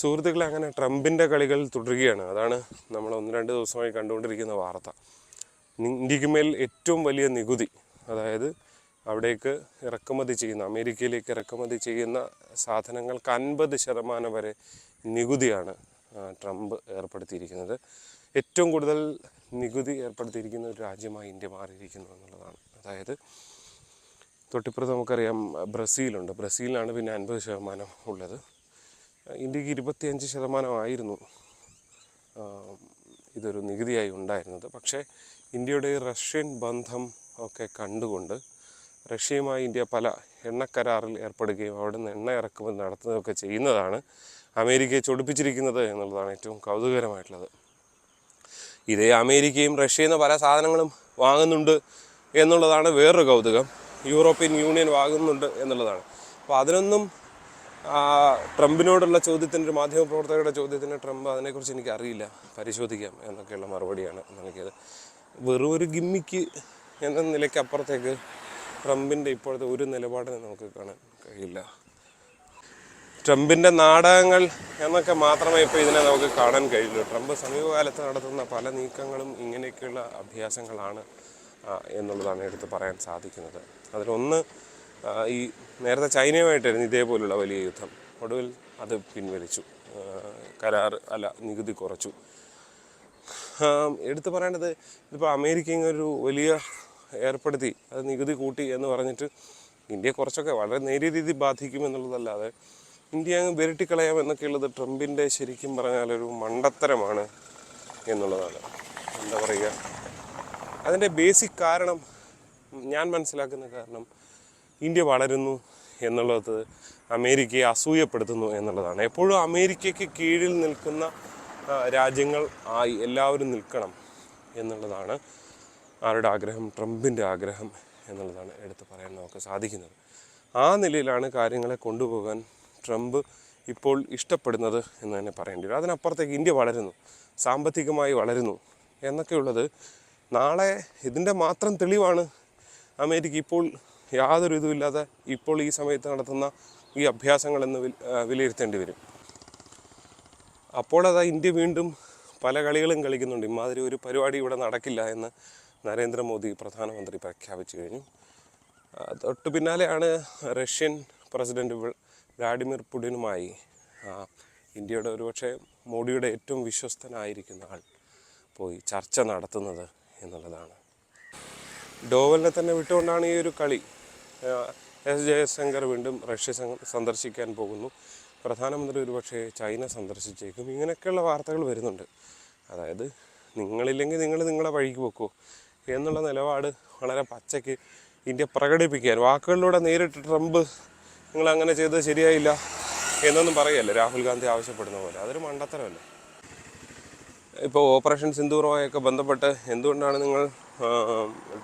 സുഹൃത്തുക്കളെ അങ്ങനെ ട്രംപിന്റെ കളികൾ തുടരുകയാണ്. അതാണ് നമ്മൾ ഒന്ന് രണ്ട് ദിവസമായി കണ്ടുകൊണ്ടിരിക്കുന്ന വാർത്ത. ഇന്ത്യയ്ക്ക് മേൽ ഏറ്റവും വലിയ നികുതി അതായത് അവിടേക്ക് ഇറക്കുമതി ചെയ്യുന്ന അമേരിക്കയിലേക്ക് ഇറക്കുമതി ചെയ്യുന്ന സാധനങ്ങൾക്ക് അൻപത് ശതമാനം വരെ നികുതിയാണ് ട്രംപ് ഏർപ്പെടുത്തിയിരിക്കുന്നത്. ഏറ്റവും കൂടുതൽ നികുതി ഏർപ്പെടുത്തിയിരിക്കുന്ന ഒരു രാജ്യമായി ഇന്ത്യ മാറിയിരിക്കുന്നു എന്നുള്ളതാണ്. അതായത് തൊട്ടിപ്പുറത്ത് നമുക്കറിയാം ബ്രസീലുണ്ട്. ബ്രസീലിനാണ് പിന്നെ അൻപത് ശതമാനം ഉള്ളത്. ഇന്ത്യയ്ക്ക് ഇരുപത്തിയഞ്ച് ശതമാനമായിരുന്നു ഇതൊരു നികുതിയായി ഉണ്ടായിരുന്നത്. പക്ഷേ ഇന്ത്യയുടെ റഷ്യൻ ബന്ധം ഒക്കെ കണ്ടുകൊണ്ട് റഷ്യയുമായി ഇന്ത്യ പല എണ്ണക്കരാറിൽ ഏർപ്പെടുകയും അവിടെ നിന്ന് എണ്ണ ഇറക്കുമതി നടത്തുകയൊക്കെ ചെയ്യുന്നതാണ് അമേരിക്കയെ ചൊടിപ്പിച്ചിരിക്കുന്നത് എന്നുള്ളതാണ് ഏറ്റവും കൗതുകകരമായിട്ടുള്ളത്. ഇതേ അമേരിക്കയും റഷ്യയിൽ നിന്ന് പല സാധനങ്ങളും വാങ്ങുന്നുണ്ട് എന്നുള്ളതാണ് വേറൊരു കൗതുകം. യൂറോപ്യൻ യൂണിയൻ വാങ്ങുന്നുണ്ട് എന്നുള്ളതാണ്. അപ്പോൾ അതിനൊന്നും ട്രംപിനോടുള്ള ചോദ്യത്തിന്റെ ഒരു മാധ്യമ പ്രവർത്തകരുടെ ചോദ്യത്തിന് ട്രംപ് അതിനെക്കുറിച്ച് എനിക്ക് അറിയില്ല പരിശോധിക്കാം എന്നൊക്കെയുള്ള മറുപടിയാണ് നൽകിയത്. വെറും ഒരു ഗിമ്മിക്ക് എന്ന നിലയ്ക്ക് അപ്പുറത്തേക്ക് ട്രംപിന്റെ ഇപ്പോഴത്തെ ഒരു നിലപാടിനെ നമുക്ക് കാണാൻ കഴിയില്ല. ട്രംപിന്റെ നാടകങ്ങൾ എന്നൊക്കെ മാത്രമേ ഇപ്പോൾ ഇതിനെ നമുക്ക് കാണാൻ കഴിയുള്ളൂ. ട്രംപ് സമീപകാലത്ത് നടത്തുന്ന പല നീക്കങ്ങളും ഇങ്ങനെയൊക്കെയുള്ള അഭ്യാസങ്ങളാണ് എന്നുള്ളതാണ് എടുത്ത് പറയാൻ സാധിക്കുന്നത്. അതിലൊന്ന് ഈ നേരത്തെ ചൈനയുമായിട്ടായിരുന്നു ഇതേപോലുള്ള വലിയ യുദ്ധം. ഒടുവിൽ അത് പിൻവലിച്ചു. കരാർ അല്ല നികുതി കുറച്ചു. എടുത്തു പറയേണ്ടത് ഇതിപ്പോൾ അമേരിക്ക ഒരു വലിയ ഏർപ്പെടുത്തി അത് നികുതി കൂട്ടി എന്ന് പറഞ്ഞിട്ട് ഇന്ത്യയെ കുറച്ചൊക്കെ വളരെ നേരിയ ബാധിക്കും എന്നുള്ളതല്ലാതെ ഇന്ത്യ അങ്ങ് വിരട്ടിക്കളയാം എന്നൊക്കെയുള്ളത് ട്രംപിന്റെ ശരിക്കും പറഞ്ഞാൽ ഒരു മണ്ടത്തരമാണ് എന്നുള്ളതാണ്. എന്താ പറയുക? അതിന്റെ ബേസിക് കാരണം ഞാൻ മനസ്സിലാക്കുന്ന കാരണം ഇന്ത്യ വളരുന്നു എന്നുള്ളത് അമേരിക്കയെ അസൂയപ്പെടുത്തുന്നു എന്നുള്ളതാണ്. എപ്പോഴും അമേരിക്കയ്ക്ക് കീഴിൽ നിൽക്കുന്ന രാജ്യങ്ങൾ ആയി എല്ലാവരും നിൽക്കണം എന്നുള്ളതാണ് ആരുടെ ആഗ്രഹം? ട്രംപിന്റെ ആഗ്രഹം എന്നുള്ളതാണ് എടുത്തു പറയാൻ നമുക്ക് സാധിക്കുന്നത്. ആ നിലയിലാണ് കാര്യങ്ങളെ കൊണ്ടുപോകാൻ ട്രംപ് ഇപ്പോൾ ഇഷ്ടപ്പെടുന്നത് എന്ന് തന്നെ പറയേണ്ടി വരും. അതിനപ്പുറത്തേക്ക് ഇന്ത്യ വളരുന്നു സാമ്പത്തികമായി വളരുന്നു എന്നൊക്കെയുള്ളത് നാളെ ഇതിന്റെ മാത്രം തെളിവാണ് അമേരിക്ക ഇപ്പോൾ യാതൊരു ഇതുമില്ലാതെ ഇപ്പോൾ ഈ സമയത്ത് നടത്തുന്ന ഈ അഭ്യാസങ്ങളെന്ന് വിലയിരുത്തേണ്ടി വരും. അപ്പോഴതാ ഇന്ത്യ വീണ്ടും പല കളികളും കളിക്കുന്നുണ്ട്. ഇമാതിരി ഒരു പരിപാടി ഇവിടെ നടക്കില്ല എന്ന് നരേന്ദ്രമോദി പ്രധാനമന്ത്രി പ്രഖ്യാപിച്ചു കഴിഞ്ഞു. തൊട്ടു പിന്നാലെയാണ് റഷ്യൻ പ്രസിഡന്റ് വ്ള- വ്ളാഡിമിർ പുടിനുമായി ഇന്ത്യയുടെ ഒരുപക്ഷെ മോഡിയുടെ ഏറ്റവും വിശ്വസ്തനായിരിക്കുന്ന ആൾ പോയി ചർച്ച നടത്തുന്നത് എന്നുള്ളതാണ്. ഡോവലിനെ തന്നെ വിട്ടുകൊണ്ടാണ് ഈ ഒരു കളി എസ് ജയശങ്കർ വീണ്ടും റഷ്യ സന്ദ- സന്ദർശിക്കാൻ പോകുന്നു. പ്രധാനമന്ത്രി ഒരുപക്ഷെ ചൈന സന്ദർശിച്ചേക്കും. ഇങ്ങനെയൊക്കെയുള്ള വാർത്തകൾ വരുന്നുണ്ട്. അതായത് നിങ്ങളില്ലെങ്കിൽ നിങ്ങൾ നിങ്ങളെ വഴിക്ക് വെക്കൂ എന്നുള്ള നിലപാട് വളരെ പച്ചയ്ക്ക് ഇന്ത്യ പ്രകടിപ്പിക്കാൻ വാക്കുകളിലൂടെ നേരിട്ട് ട്രംപ് നിങ്ങൾ അങ്ങനെ ചെയ്തത് ശരിയായില്ല എന്നൊന്നും പറയല്ലേ? രാഹുൽ ഗാന്ധി ആവശ്യപ്പെടുന്ന പോലെ. അതൊരു മണ്ടത്തരമല്ലേ? ഇപ്പോൾ ഓപ്പറേഷൻ സിന്ദൂറുമായൊക്കെ ബന്ധപ്പെട്ട് എന്തുകൊണ്ടാണ് നിങ്ങൾ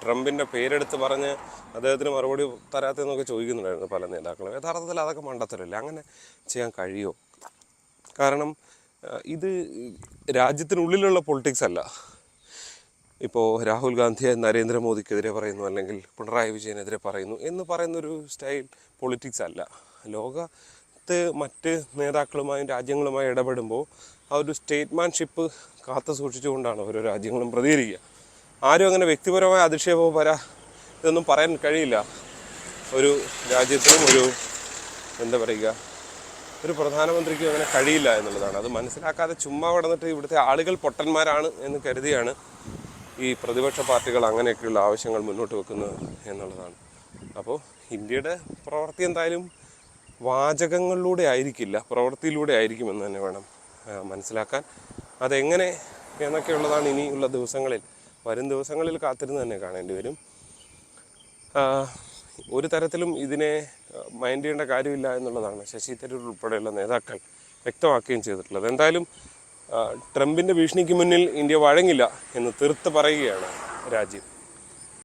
ട്രംപിന്റെ പേരെടുത്ത് പറഞ്ഞ് അദ്ദേഹത്തിന് മറുപടി തരാത്തെന്നൊക്കെ ചോദിക്കുന്നുണ്ടായിരുന്നു പല നേതാക്കളും. യഥാർത്ഥത്തിൽ അതൊക്കെ മണ്ടത്തരല്ലേ? അങ്ങനെ ചെയ്യാൻ കഴിയുമോ കാരണം ഇത് രാജ്യത്തിനുള്ളിലുള്ള പൊളിറ്റിക്സ് അല്ല. ഇപ്പോൾ രാഹുൽ ഗാന്ധിയെ നരേന്ദ്രമോദിക്കെതിരെ പറയുന്നു അല്ലെങ്കിൽ പിണറായി വിജയനെതിരെ പറയുന്നു എന്ന് പറയുന്നൊരു സ്റ്റൈൽ പൊളിറ്റിക്സ് അല്ല. ലോകത്ത് മറ്റ് നേതാക്കളുമായും രാജ്യങ്ങളുമായും ഇടപെടുമ്പോൾ ആ ഒരു സ്റ്റേറ്റ്മാൻഷിപ്പ് കാത്തു സൂക്ഷിച്ചുകൊണ്ടാണ് ഓരോ രാജ്യങ്ങളും പ്രതികരിക്കുക. ആരും അങ്ങനെ വ്യക്തിപരമായ അധിക്ഷേപമോ പര ഇതൊന്നും പറയാൻ കഴിയില്ല. ഒരു രാജ്യത്തിനും ഒരു എന്താ പറയുക ഒരു പ്രധാനമന്ത്രിക്കും അങ്ങനെ കഴിയില്ല എന്നുള്ളതാണ്. അത് മനസ്സിലാക്കാതെ ചുമ്മാ കടന്നിട്ട് ഇവിടുത്തെ ആളുകൾ പൊട്ടന്മാരാണ് എന്ന് കരുതിയാണ് ഈ പ്രതിപക്ഷ പാർട്ടികൾ അങ്ങനെയൊക്കെയുള്ള ആവശ്യങ്ങൾ മുന്നോട്ട് വെക്കുന്നത് എന്നുള്ളതാണ്. അപ്പോൾ ഇന്ത്യയുടെ പ്രവൃത്തി എന്തായാലും വാചകങ്ങളിലൂടെ ആയിരിക്കില്ല പ്രവൃത്തിയിലൂടെ ആയിരിക്കുമെന്ന് തന്നെ വേണം മനസ്സിലാക്കാൻ. അതെങ്ങനെ എന്നൊക്കെയുള്ളതാണ് ഇനിയുള്ള ദിവസങ്ങളിൽ വരും ദിവസങ്ങളിൽ കാത്തിരുന്ന് തന്നെ കാണേണ്ടി വരും. ഒരു തരത്തിലും ഇതിനെ മൈൻഡ് ചെയ്യേണ്ട കാര്യമില്ല എന്നുള്ളതാണ് ശശി തരൂർ ഉൾപ്പെടെയുള്ള നേതാക്കൾ വ്യക്തമാക്കുകയും ചെയ്തിട്ടുള്ളത്. എന്തായാലും ട്രംപിന്റെ ഭീഷണിക്ക് മുന്നിൽ ഇന്ത്യ വഴങ്ങില്ല എന്ന് തീർത്ത് പറയുകയാണ് രാജ്യം